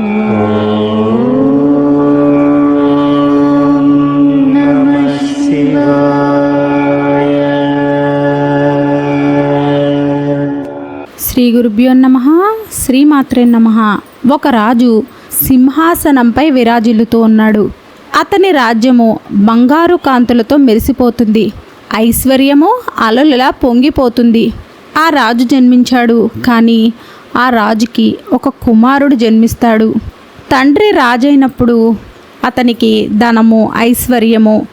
శ్రీ గురుభ్యో నమ శ్రీమాత్రే నమ. ఒక రాజు సింహాసనంపై విరాజిల్లుతూ ఉన్నాడు. అతని రాజ్యము బంగారు కాంతులతో మెరిసిపోతుంది. ఐశ్వర్యము అలలులా పొంగిపోతుంది. ఆ రాజు జన్మించాడు. కానీ ఆ రాజుకి ఒక కుమారుడు జన్మిస్తాడు. తండ్రి రాజైనప్పుడు అతనికి ధనము ఐశ్వర్యము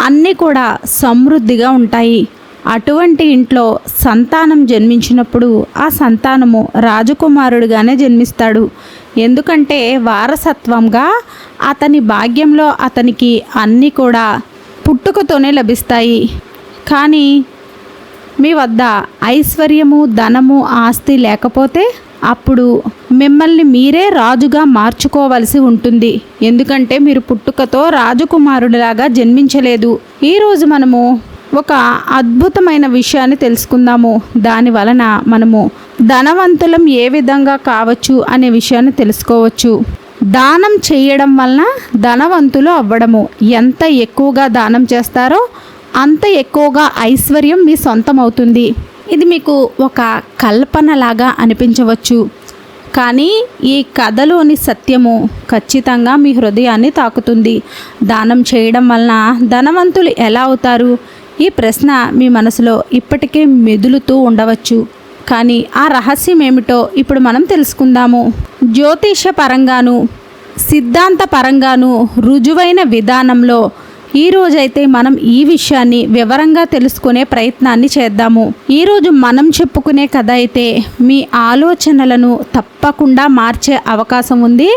అన్నీ కూడా సమృద్ధిగా ఉంటాయి. అటువంటి ఇంట్లో సంతానం జన్మించినప్పుడు ఆ సంతానము రాజకుమారుడిగానే జన్మిస్తాడు. ఎందుకంటే వారసత్వంగా అతని భాగ్యంలో అతనికి అన్నీ కూడా పుట్టుకతోనే లభిస్తాయి. కానీ మీ వద్ద ఐశ్వర్యము ధనము ఆస్తి లేకపోతే అప్పుడు మిమ్మల్ని మీరే రాజుగా మార్చుకోవలసి ఉంటుంది. ఎందుకంటే మీరు పుట్టుకతో రాజకుమారుడిలాగా జన్మించలేదు. ఈరోజు మనము ఒక అద్భుతమైన విషయాన్ని తెలుసుకుందాము. దాని వలన మనము ధనవంతులం ఏ విధంగా కావచ్చు అనే విషయాన్ని తెలుసుకోవచ్చు. దానం చేయడం వలన ధనవంతులు అవ్వడము. ఎంత ఎక్కువగా దానం చేస్తారో అంత ఎక్కువగా ఐశ్వర్యం మీ సొంతం అవుతుంది ఇది మీకు ఒక కల్పనలాగా అనిపించవచ్చు. కానీ ఈ కథలోని సత్యము ఖచ్చితంగా మీ హృదయాన్ని తాకుతుంది. దానం చేయడం వలన ధనవంతులు ఎలా అవుతారు? ఈ ప్రశ్న మీ మనసులో ఇప్పటికే మెదులుతూ ఉండవచ్చు. కానీ ఆ రహస్యం ఏమిటో ఇప్పుడు మనం తెలుసుకుందాము. జ్యోతిష పరంగాను సిద్ధాంత పరంగాను రుజువైన విధానంలో ఈ రోజైతే మనం ఈ విషయాన్ని వివరంగా తెలుసుకునే ప్రయత్నాన్ని చేద్దాము. ఈరోజు మనం చెప్పుకునే కథ అయితే మీ ఆలోచనలను తప్పకుండా మార్చే అవకాశం ఉంది.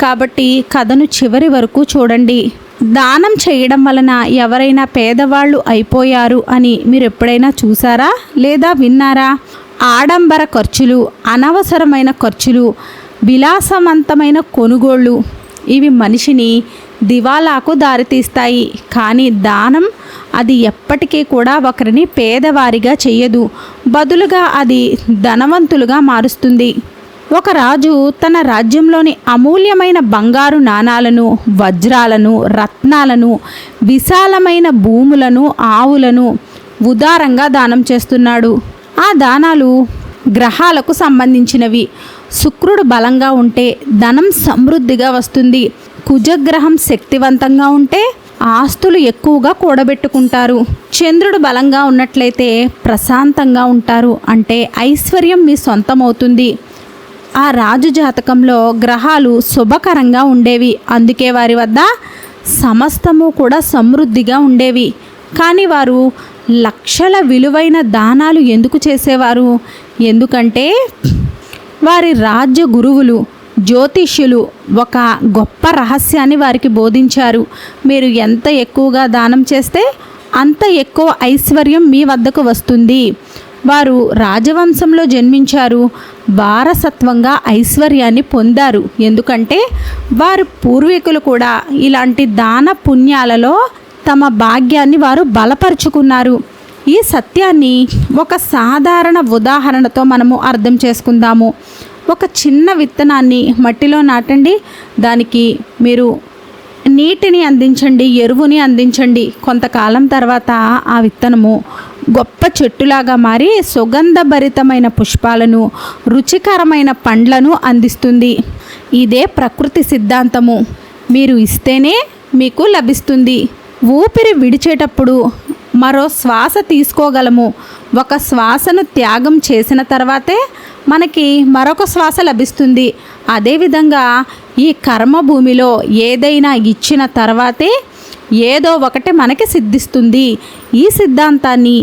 కాబట్టి కథను చివరి వరకు చూడండి. దానం చేయడం వలన ఎవరైనా పేదవాళ్ళు అయిపోయారు అని మీరు ఎప్పుడైనా చూసారా? లేదా విన్నారా? ఆడంబర ఖర్చులు అనవసరమైన ఖర్చులు విలాసవంతమైన కొనుగోళ్ళు ఇవి మనిషిని దివాలాకు దారితీస్తాయి. కానీ దానం అది ఎప్పటికీ కూడా ఒకరిని పేదవారిగా చెయ్యదు. బదులుగా అది ధనవంతులుగా మారుస్తుంది. ఒక రాజు తన రాజ్యంలోని అమూల్యమైన బంగారు నాణాలను వజ్రాలను రత్నాలను విశాలమైన భూములను ఆవులను ఉదారంగా దానం చేస్తున్నాడు. ఆ దానాలు గ్రహాలకు సంబంధించినవి. శుక్రుడు బలంగా ఉంటే ధనం సమృద్ధిగా వస్తుంది. కుజగ్రహం శక్తివంతంగా ఉంటే ఆస్తులు ఎక్కువగా కూడబెట్టుకుంటారు. చంద్రుడు బలంగా ఉన్నట్లయితే ప్రశాంతంగా ఉంటారు. అంటే ఐశ్వర్యం మీ సొంతమవుతుంది. ఆ రాజు జాతకంలో గ్రహాలు శుభకరంగా ఉండేవి. అందుకే వారి వద్ద సమస్తము కూడా సమృద్ధిగా ఉండేవి. కానీ వారు లక్షల విలువైన దానాలు ఎందుకు చేసేవారు? ఎందుకంటే వారి రాజ్య గురువులు జ్యోతిష్యులు ఒక గొప్ప రహస్యాన్ని వారికి బోధించారు. మీరు ఎంత ఎక్కువగా దానం చేస్తే అంత ఎక్కువ ఐశ్వర్యం మీ వద్దకు వస్తుంది. వారు రాజవంశంలో జన్మించారు. వారసత్వంగా ఐశ్వర్యాన్ని పొందారు. ఎందుకంటే వారి పూర్వీకులు కూడా ఇలాంటి దాన పుణ్యాలలో తమ భాగ్యాన్ని వారు బలపరుచుకున్నారు. ఈ సత్యాన్ని ఒక సాధారణ ఉదాహరణతో మనము అర్థం చేసుకుందాము. ఒక చిన్న విత్తనాన్ని మట్టిలో నాటండి. దానికి మీరు నీటిని అందించండి ఎరువుని అందించండి. కొంతకాలం తర్వాత ఆ విత్తనము గొప్ప చెట్టులాగా మారి సుగంధభరితమైన పుష్పాలను రుచికరమైన పండ్లను అందిస్తుంది. ఇదే ప్రకృతి సిద్ధాంతము. మీరు ఇస్తేనే మీకు లభిస్తుంది. ఊపిరి విడిచేటప్పుడు మరో శ్వాస తీసుకోగలము. ఒక శ్వాసను త్యాగం చేసిన తర్వాతే మనకి మరొక శ్వాస లభిస్తుంది. అదేవిధంగా ఈ కర్మ భూమిలో ఏదైనా ఇచ్చిన తర్వాతే ఏదో ఒకటి మనకి సిద్ధిస్తుంది. ఈ సిద్ధాంతాన్ని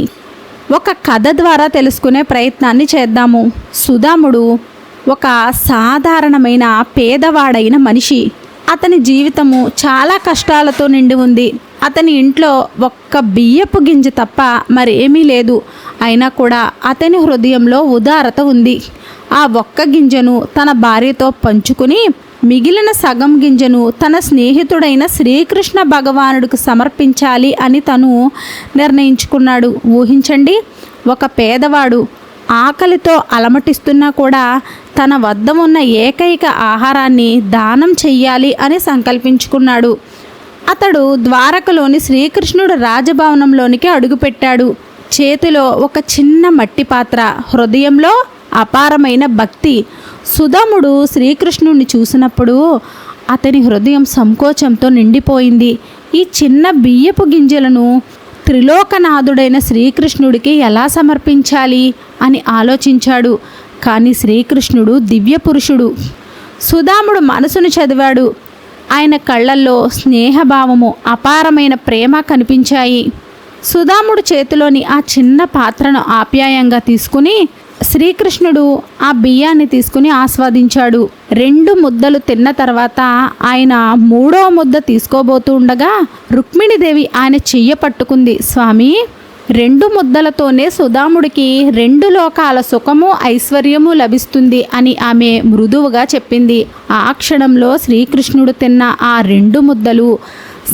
ఒక కథ ద్వారా తెలుసుకునే ప్రయత్నాన్ని చేద్దాము. సుధాముడు ఒక సాధారణమైన పేదవాడైన మనిషి. అతని జీవితము చాలా కష్టాలతో నిండి ఉంది. అతని ఇంట్లో ఒక్క బియ్యపు గింజ తప్ప మరేమీ లేదు. అయినా కూడా అతని హృదయంలో ఉదారత ఉంది. ఆ ఒక్క గింజను తన భార్యతో పంచుకుని మిగిలిన సగం గింజను తన స్నేహితుడైన శ్రీకృష్ణ భగవానుడికి సమర్పించాలి అని తను నిర్ణయించుకున్నాడు. ఊహించండి ఒక పేదవాడు ఆకలితో అలమటిస్తున్నా కూడా తన వద్ద ఉన్న ఏకైక ఆహారాన్ని దానం చెయ్యాలి అని సంకల్పించుకున్నాడు. అతడు ద్వారకలోని శ్రీకృష్ణుడు రాజభవనంలోనికి అడుగుపెట్టాడు. చేతిలో ఒక చిన్న మట్టి పాత్ర హృదయంలో అపారమైన భక్తి. సుధముడు శ్రీకృష్ణుణ్ణి చూసినప్పుడు అతని హృదయం సంకోచంతో నిండిపోయింది. ఈ చిన్న బియ్యపు గింజలను త్రిలోకనాథుడైన శ్రీకృష్ణుడికి ఎలా సమర్పించాలి అని ఆలోచించాడు. కానీ శ్రీకృష్ణుడు దివ్య పురుషుడు సుధాముడు మనసును చదివాడు. ఆయన కళ్ళల్లో స్నేహభావము అపారమైన ప్రేమ కనిపించాయి. సుధాముడు చేతిలోని ఆ చిన్న పాత్రను ఆప్యాయంగా తీసుకుని శ్రీకృష్ణుడు ఆ బియ్యాన్ని తీసుకుని ఆస్వాదించాడు. రెండు ముద్దలు తిన్న తర్వాత ఆయన మూడో ముద్ద తీసుకోబోతూ ఉండగా రుక్మిణీదేవి ఆయన చెయ్య పట్టుకుంది. స్వామి రెండు ముద్దలతోనే సుధాముడికి రెండు లోకాల సుఖము ఐశ్వర్యము లభిస్తుంది అని ఆమె మృదువుగా చెప్పింది. ఆ క్షణంలో శ్రీకృష్ణుడు తిన్న ఆ రెండు ముద్దలు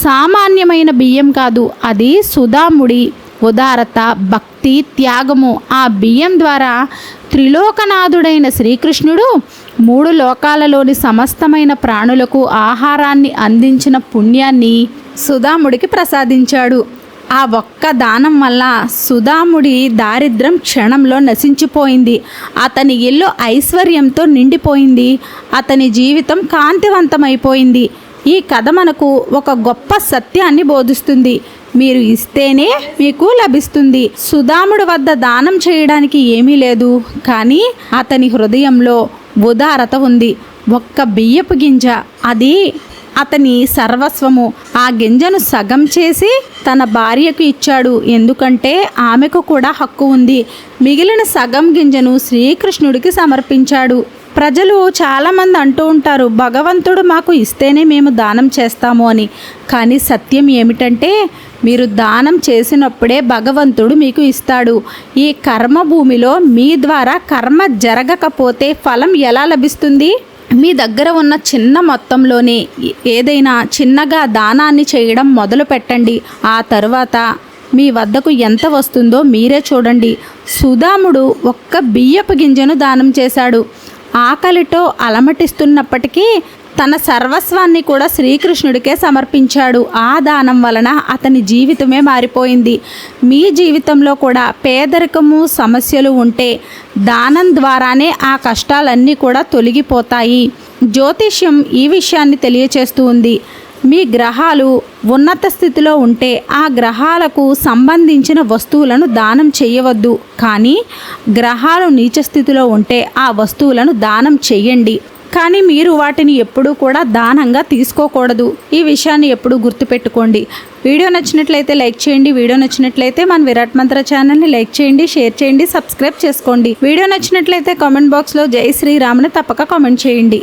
సామాన్యమైన బియ్యం కాదు అది సుధాముడి ఉదారత భక్తి త్యాగము. ఆ బియ్యం ద్వారా త్రిలోకనాథుడైన శ్రీకృష్ణుడు మూడు లోకాలలోని సమస్తమైన ప్రాణులకు ఆహారాన్ని అందించిన పుణ్యాన్ని సుధాముడికి ప్రసాదించాడు. ఆ ఒక్క దానం వల్ల సుధాముడి దారిద్రం క్షణంలో నశించిపోయింది. అతని ఇల్లు ఐశ్వర్యంతో నిండిపోయింది. అతని జీవితం కాంతివంతమైపోయింది. ఈ కథ మనకు ఒక గొప్ప సత్యాన్ని బోధిస్తుంది. మీరు ఇస్తేనే మీకు లభిస్తుంది. సుధాముడి వద్ద దానం చేయడానికి ఏమీ లేదు. కానీ అతని హృదయంలో ఉదారత ఉంది. ఒక్క బియ్యపు గింజ అది అతని సర్వస్వము ఆ గింజను సగం చేసి తన భార్యకు ఇచ్చాడు. ఎందుకంటే ఆమెకు కూడా హక్కు ఉంది. మిగిలిన సగం గింజను శ్రీకృష్ణుడికి సమర్పించాడు. ప్రజలు చాలామంది అంటూ ఉంటారు భగవంతుడు మాకు ఇస్తేనే మేము దానం చేస్తాము అని. కానీ సత్యం ఏమిటంటే మీరు దానం చేసినప్పుడే భగవంతుడు మీకు ఇస్తాడు. ఈ కర్మ భూమిలో మీ ద్వారా కర్మ జరగకపోతే ఫలం ఎలా లభిస్తుంది? మీ దగ్గర ఉన్న చిన్న మొత్తంలోనే ఏదైనా చిన్నగా దానాన్ని చేయడం మొదలు పెట్టండి. ఆ తర్వాత మీ వద్దకు ఎంత వస్తుందో మీరే చూడండి. సుధాముడు ఒక్క బియ్యపు గింజను దానం చేశాడు. ఆకలితో అలమటిస్తున్నప్పటికీ తన సర్వస్వాన్ని కూడా శ్రీకృష్ణుడికే సమర్పించాడు. ఆ దానం వలన అతని జీవితమే మారిపోయింది. మీ జీవితంలో కూడా పేదరికము సమస్యలు ఉంటే దానం ద్వారానే ఆ కష్టాలన్నీ కూడా తొలగిపోతాయి. జ్యోతిష్యం ఈ విషయాన్ని తెలియచేస్తూ ఉంది. మీ గ్రహాలు ఉన్నత స్థితిలో ఉంటే ఆ గ్రహాలకు సంబంధించిన వస్తువులను దానం చేయవద్దు. కానీ గ్రహాలు నీచ స్థితిలో ఉంటే ఆ వస్తువులను దానం చేయండి. కానీ మీరు వాటిని ఎప్పుడూ కూడా దానంగా తీసుకోకూడదు. ఈ విషయాన్ని ఎప్పుడూ గుర్తుపెట్టుకోండి. వీడియో నచ్చినట్లయితే లైక్ చేయండి. వీడియో నచ్చినట్లయితే మన విరాట్ మంత్ర ఛానల్ని లైక్ చేయండి షేర్ చేయండి సబ్స్క్రైబ్ చేసుకోండి. వీడియో నచ్చినట్లయితే కామెంట్ బాక్స్లో జై శ్రీరామ్ని తప్పక కామెంట్ చేయండి.